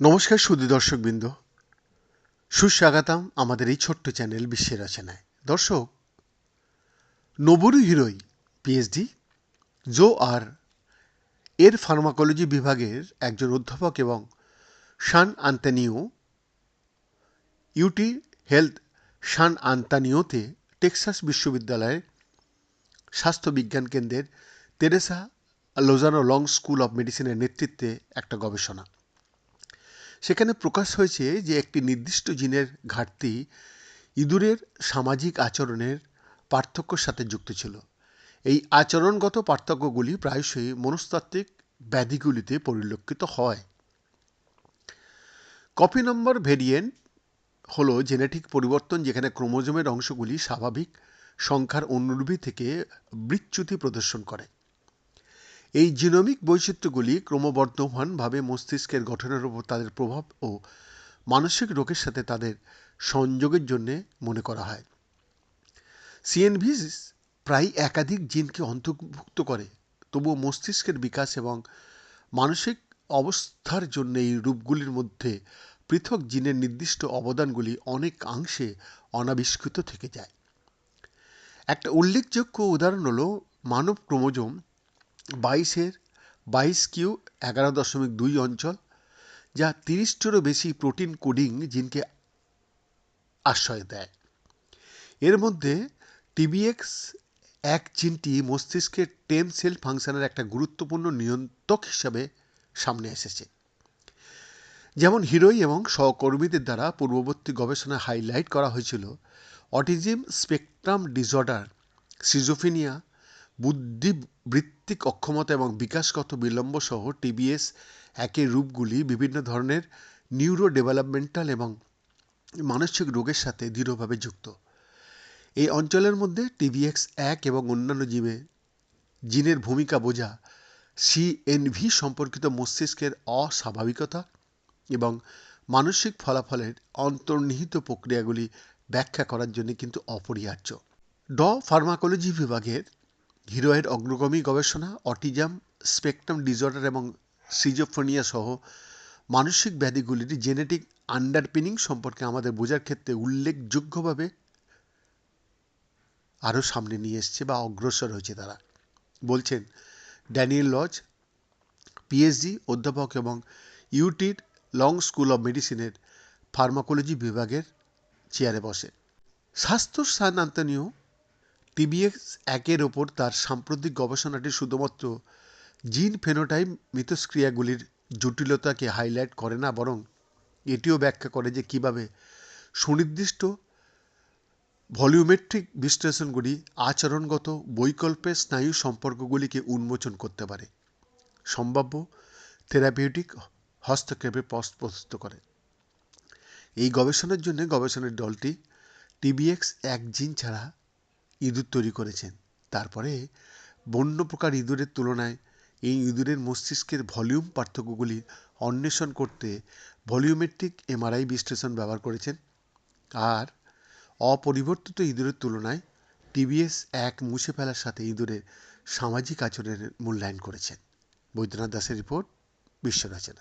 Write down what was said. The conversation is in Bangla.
নমস্কার সুদী দর্শকবৃন্দ। সুস্বাগতম আমাদের এই ছোট্ট চ্যানেল বিশ্বের রচনায়। দর্শক, নবুরু হিরোই পিএইচডি জো আর এর ফার্মাকোলজি বিভাগের একজন অধ্যাপক এবং San Antonio UT Health San আন্তানিওতে Texas বিশ্ববিদ্যালয়ের স্বাস্থ্যবিজ্ঞান কেন্দ্রের Teresa Lozano Long School of মেডিসিনের নেতৃত্বে একটা গবেষণা। সেখানে প্রকাশ হয়েছে যে একটি নির্দিষ্ট জিনের ঘাটতি ইঁদুরের সামাজিক আচরণের পার্থক্যর সাথে যুক্ত ছিল। এই আচরণগত পার্থক্যগুলি প্রায়শই মনস্তাত্ত্বিক ব্যাধিগুলিতে পরিলক্ষিত হয়। কপি নম্বর ভেরিয়েন্ট হল জেনেটিক পরিবর্তন যেখানে ক্রোমোজোমের অংশগুলি স্বাভাবিক সংখ্যার অনুরূপী থেকে বিচ্যুতি প্রদর্শন করে। এই জিনোমিক বৈচিত্র্যগুলি ক্রমবর্ধমানভাবে মস্তিষ্কের গঠনের উপর তাদের প্রভাব ও মানসিক রোগের সাথে তাদের সংযোগের জন্যে মনে করা হয়। সিএনভি প্রায় একাধিক জিনকে অন্তর্ভুক্ত করে, তবুও মস্তিষ্কের বিকাশ এবং মানসিক অবস্থার জন্য এই রূপগুলির মধ্যে পৃথক জিনের নির্দিষ্ট অবদানগুলি অনেকাংশে অনাবিষ্কৃত থেকে যায়। একটা উল্লেখযোগ্য উদাহরণ হল মানব ক্রোমোজোম বাইশের বাইশ কিউ এগারো দশমিক দুই অঞ্চল, যা তিরিশটিরও বেশি প্রোটিন কোডিং জিনকে আশ্রয় দেয়। এর মধ্যে টিবিএক্স এক জিনটি মস্তিষ্কের টেম সেল ফাংশনের একটা গুরুত্বপূর্ণ নিয়ন্ত্রক হিসাবে সামনে এসেছে। যেমন হিরোই এবং সহকর্মীদের দ্বারা পূর্ববর্তী গবেষণায় হাইলাইট করা হয়েছিল অটিজম স্পেকট্রাম ডিসঅর্ডার, সিজোফিনিয়া বুদ্ধিবৃত্তিক অক্ষমতা এবং বিকাশগত বিলম্ব সহ টিবিএস একের রূপগুলি বিভিন্ন ধরনের নিউরো ডেভেলপমেন্টাল এবং মানসিক রোগের সাথে দৃঢ়ভাবে যুক্ত। এই অঞ্চলের মধ্যে টিবিএক্স এক এবং অন্যান্য জীবে জিনের ভূমিকা বোঝা সিএনভি সম্পর্কিত মস্তিষ্কের অস্বাভাবিকতা এবং মানসিক ফলাফলের অন্তর্নিহিত প্রক্রিয়াগুলি ব্যাখ্যা করার জন্য কিন্তু অপরিহার্য। ড. ফার্মাকোলজি বিভাগের হিরোয়ের অগ্রগামী গবেষণা, অটিজম, স্পেকট্রাম ডিসঅর্ডার এবং সিজোফোনিয়া সহ মানসিক ব্যাধিগুলির জেনেটিক আন্ডারপিনিং সম্পর্কে আমাদের বোঝার ক্ষেত্রে উল্লেখযোগ্যভাবে আরও সামনে নিয়ে এসছে বা অগ্রসর হয়েছে তারা। বলছেন ড্যানিয়েল লজ, পিএইচডি অধ্যাপক এবং ইউটির লং স্কুল অব মেডিসিনের ফার্মাকোলজি বিভাগের চেয়ারে বসে। স্বাস্থ্য স্থানান্তনীয় টিবিএক্স একের ওপর তার সাম্প্রতিক গবেষণাটি শুধুমাত্র জিন ফেনোটাইপ মিথস্ক্রিয়াগুলির জটিলতাকে হাইলাইট করে না, বরং এটিও ব্যাখ্যা করে যে কীভাবে সুনির্দিষ্ট ভলিউমেট্রিক বিশ্লেষণগুলি আচরণগত বৈকল্পের স্নায়ু সম্পর্কগুলিকে উন্মোচন করতে পারে। সম্ভাব্য থেরাপিউটিক হস্তক্ষেপে পথ প্রস্তুত করে। এই গবেষণার জন্য গবেষণার দলটি টিবিএক্স এক জিন ছাড়া ইঁদুর তৈরি করেছেন। তারপরে বন্য প্রকার ইঁদুরের তুলনায় এই ইঁদুরের মস্তিষ্কের ভলিউম পার্থক্যগুলি অন্বেষণ করতে ভলিউমেট্রিক এমআরআই বিশ্লেষণ ব্যবহার করেছেন। আর অপরিবর্তিত ইঁদুরের তুলনায় টিবিএস এক মুছে ফেলার সাথে ইঁদুরের সামাজিক আচরণের মূল্যায়ন করেছেন। বৈদ্যনাথ দাসের রিপোর্ট বিশ্ব রচনা।